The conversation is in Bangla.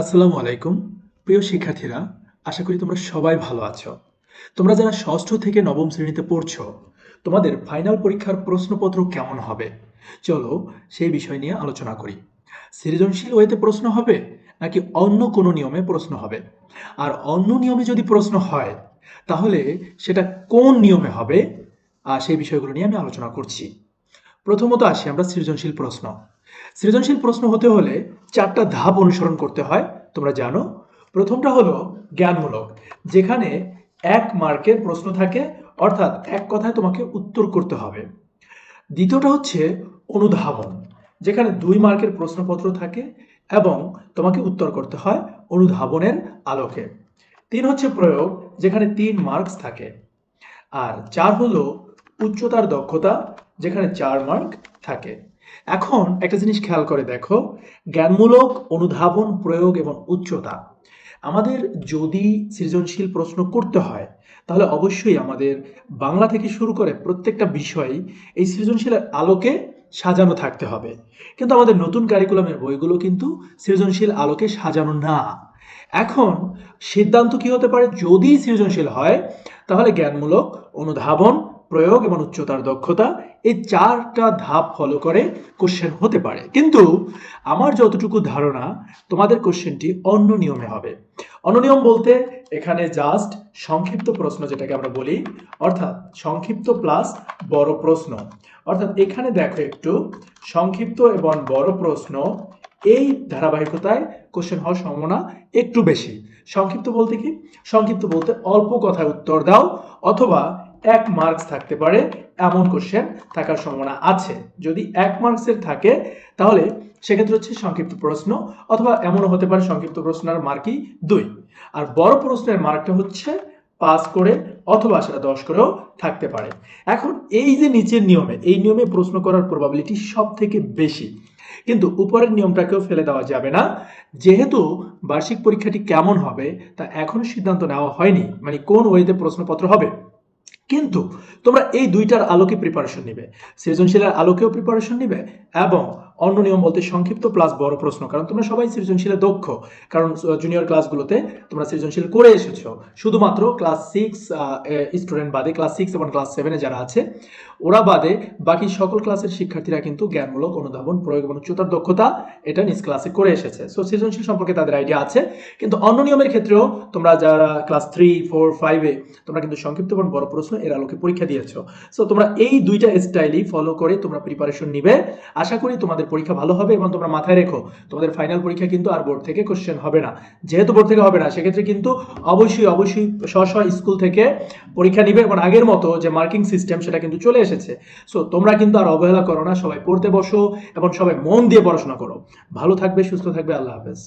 আসসালামু আলাইকুম। প্রিয় শিক্ষার্থীরা, আশা করি তোমরা সবাই ভালো আছো। তোমরা যারা ষষ্ঠ থেকে নবম শ্রেণীতে পড়ছো, তোমাদের ফাইনাল পরীক্ষার প্রশ্নপত্র কেমন হবে? চলো সেই বিষয় নিয়ে আলোচনা করি। সৃজনশীল ওয়েতে প্রশ্ন হবে নাকি অন্য কোনো নিয়মে প্রশ্ন হবে? আর অন্য নিয়মে যদি প্রশ্ন হয়, তাহলে সেটা কোন নিয়মে হবে? আর সেই বিষয়গুলো নিয়ে আমি আলোচনা করছি। প্রথমত আসি আমরা সৃজনশীল প্রশ্ন। সৃজনশীল প্রশ্ন হতে হলে চারটা ধাপ অনুসরণ করতে হয়, তোমরা জানো। প্রথমটা হলো জ্ঞানমূলক, যেখানে এক মার্কের প্রশ্ন থাকে, অর্থাৎ এক কথায় তোমাকে উত্তর করতে হবে। দ্বিতীয়টা হচ্ছে অনুধাবন, যেখানে দুই মার্কের প্রশ্নপত্র থাকে এবং তোমাকে উত্তর করতে হয় অনুধাবনের আলোকে। তিন হচ্ছে প্রয়োগ, যেখানে তিন মার্কস থাকে। আর চার হলো উচ্চতার দক্ষতা, যেখানে চার মার্ক থাকে। এখন একটা জিনিস খেয়াল করে দেখো, জ্ঞানমূলক অনুধাবন, প্রয়োগ এবং উচ্চতা। আমাদের যদি সৃজনশীল প্রশ্ন করতে হয়, তাহলে অবশ্যই আমাদের বাংলা থেকে শুরু করে প্রত্যেকটা বিষয়ই এই সৃজনশীলের আলোকে সাজানো থাকতে হবে। কিন্তু আমাদের নতুন কারিকুলামের বইগুলো কিন্তু সৃজনশীল আলোকে সাজানো না। এখন সিদ্ধান্ত কি হতে পারে? যদি সৃজনশীল হয়, তাহলে জ্ঞানমূলক অনুধাবন প্রয়োগ এবং উচ্চতার দক্ষতা এই চারটা ধাপ ফলো করে কোশ্চেন হতে পারে। কিন্তু আমার যতটুকু ধারণা, তোমাদের কোশ্চেনটি অন্য নিয়মে হবে। অন্য নিয়ম বলতে এখানে জাস্ট সংক্ষিপ্ত প্রশ্ন যেটাকে আমরা বলি, অর্থাৎ সংক্ষিপ্ত প্লাস বড় প্রশ্ন। অর্থাৎ এখানে দেখো একটু, সংক্ষিপ্ত এবং বড় প্রশ্ন এই ধারাবাহিকতায় কোশ্চেন হওয়ার সম্ভাবনা একটু বেশি। সংক্ষিপ্ত বলতে কি? সংক্ষিপ্ত বলতে অল্প কথায় উত্তর দাও, অথবা এক মার্কস থাকতে পারে, এমন কোশ্চেন থাকার সম্ভাবনা আছে। যদি এক মার্কসের থাকে, তাহলে সেক্ষেত্রে হচ্ছে সংক্ষিপ্ত প্রশ্ন অথবা এমনও হতে পারে সংক্ষিপ্ত প্রশ্নের মার্কই দুই। আর বড় প্রশ্নের মার্কটা হচ্ছে পাস করে অথবা সেটা দশ করেও থাকতে পারে। এখন এই যে নিচের নিয়মে, এই নিয়মে প্রশ্ন করার প্রবাবিলিটি সব থেকে বেশি। কিন্তু উপরের নিয়মটাকেও ফেলে দেওয়া যাবে না। যেহেতু বার্ষিক পরীক্ষাটি কেমন হবে, তা এখনও সিদ্ধান্ত নেওয়া হয়নি। মানে কোন ওয়েতে প্রশ্নপত্র হবে? কিন্তু তোমরা এই দুইটার আলোকে প্রিপারেশন নিবে। সৃজনশীলের আলোকেও প্রিপারেশন নিবে এবং অন্য নিয়ম বলতে সংক্ষিপ্ত প্লাস বড় প্রশ্ন, কারণ তোমরা সবাই সৃজনশীলে দক্ষ, কারণ জুনিয়র ক্লাসগুলোতে তোমরা সৃজনশীল করে এসেছ। শুধুমাত্র ক্লাস সিক্স স্টুডেন্ট বাদে ক্লাস সিক্স এবং ক্লাস সেভেনে যারা আছে, ওরা বাদে বাকি সকল ক্লাসের শিক্ষার্থীরা কিন্তু জ্ঞানমূলক অনুধাবন, প্রয়োগ এবং উচ্চতার দক্ষতা এটা নিজ ক্লাসে করে এসেছে। সো সৃজনশীল সম্পর্কে তাদের আইডিয়া আছে, কিন্তু অন্য নিয়মের ক্ষেত্রেও তোমরা যারা ক্লাস থ্রি ফোর ফাইভে তোমরা কিন্তু সংক্ষিপ্ত এবং বড় প্রশ্ন এর আলোকে পরীক্ষা দিয়েছ। সো তোমরা এই দুইটা স্টাইলই ফলো করে তোমরা প্রিপারেশন নিবে। আশা করি তোমাদের পরীক্ষা ভালো হবে এবং তোমরা মাথায় রেখো, তোমাদের ফাইনাল পরীক্ষা কিন্তু আর বোর্ড থেকে কোশ্চেন হবে না। যেহেতু বোর্ড থেকে হবে না, সেক্ষেত্রে কিন্তু অবশ্যই অবশ্যই স্ব স্ব স্কুল থেকে পরীক্ষা নিবে এবং আগের মতো যে মার্কিং সিস্টেম সেটা কিন্তু চলে এসেছে। সো তোমরা কিন্তু আর অবহেলা করো না, সবাই পড়তে বসো এবং সবাই মন দিয়ে পড়াশোনা করো। ভালো থাকবে, সুস্থ থাকবে, আল্লাহ হাফেজ।